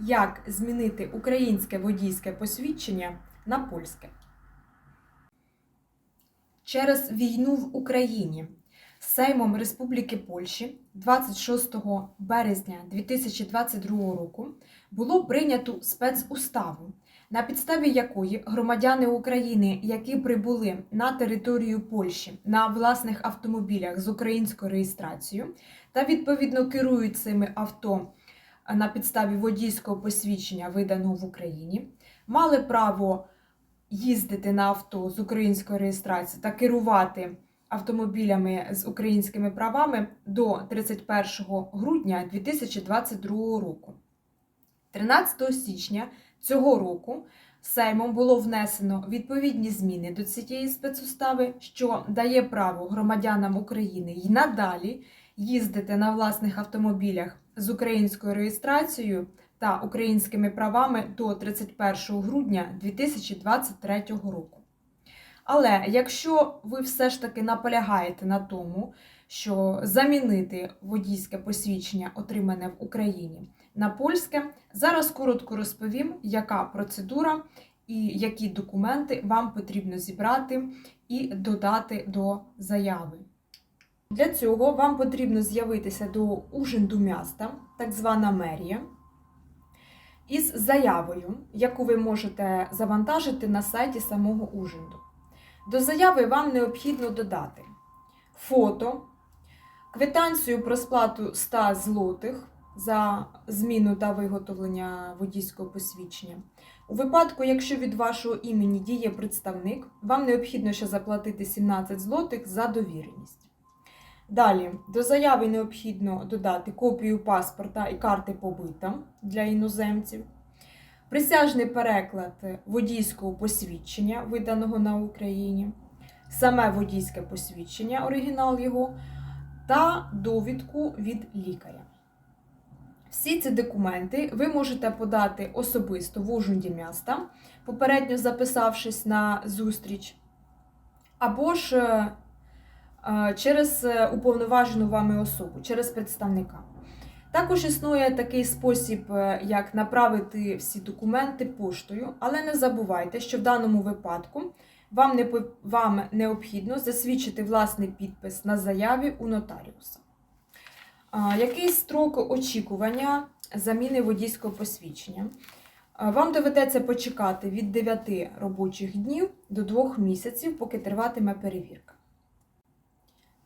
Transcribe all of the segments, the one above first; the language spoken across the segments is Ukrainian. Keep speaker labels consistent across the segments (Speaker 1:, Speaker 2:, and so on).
Speaker 1: як змінити українське водійське посвідчення на польське. Через війну в Україні Сеймом Республіки Польщі 26 березня 2022 року було прийнято спецуставу, на підставі якої громадяни України, які прибули на територію Польщі на власних автомобілях з українською реєстрацією та відповідно керують цими авто на підставі водійського посвідчення, виданого в Україні, мали право їздити на авто з українською реєстрацією та керувати автомобілями з українськими правами до 31 грудня 2022 року. 13 січня цього року Сеймом було внесено відповідні зміни до цієї спецустави, що дає право громадянам України й надалі їздити на власних автомобілях з українською реєстрацією та українськими правами до 31 грудня 2023 року. Але якщо ви все ж таки наполягаєте на тому, що замінити водійське посвідчення, отримане в Україні, на польське, зараз коротко розповім, яка процедура і які документи вам потрібно зібрати і додати до заяви. Для цього вам потрібно з'явитися до Ужинду міста, так звана мерія, із заявою, яку ви можете завантажити на сайті самого Ужинду. До заяви вам необхідно додати фото, квитанцію про сплату 100 злотих за зміну та виготовлення водійського посвідчення. У випадку, якщо від вашого імені діє представник, вам необхідно ще заплатити 17 злотих за довіреність. Далі, до заяви необхідно додати копію паспорта і карти побита для іноземців, присяжний переклад водійського посвідчення, виданого на Україні, саме водійське посвідчення, оригінал його, та довідку від лікаря. Всі ці документи ви можете подати особисто в ужинді міста, попередньо записавшись на зустріч, або ж е, через е, уповноважену вами особу, через представника. Також існує такий спосіб, е, як направити всі документи поштою, але не забувайте, що в даному випадку вам, не, вам необхідно засвідчити власний підпис на заяві у нотаріуса. Який строк очікування заміни водійського посвідчення? Вам доведеться почекати від 9 робочих днів до 2 місяців, поки триватиме перевірка.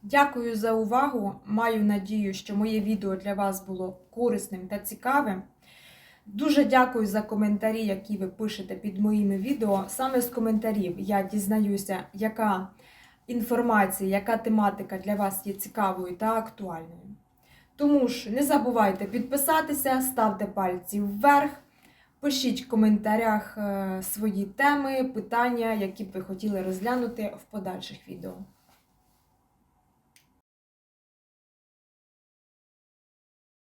Speaker 1: Дякую за увагу. Маю надію, що моє відео для вас було корисним та цікавим. Дуже дякую за коментарі, які ви пишете під моїми відео. Саме з коментарів я дізнаюся, яка інформація, яка тематика для вас є цікавою та актуальною. Тому ж не забувайте підписатися, ставте пальці вверх, пишіть в коментарях е, свої теми, питання, які б ви хотіли розглянути в подальших відео.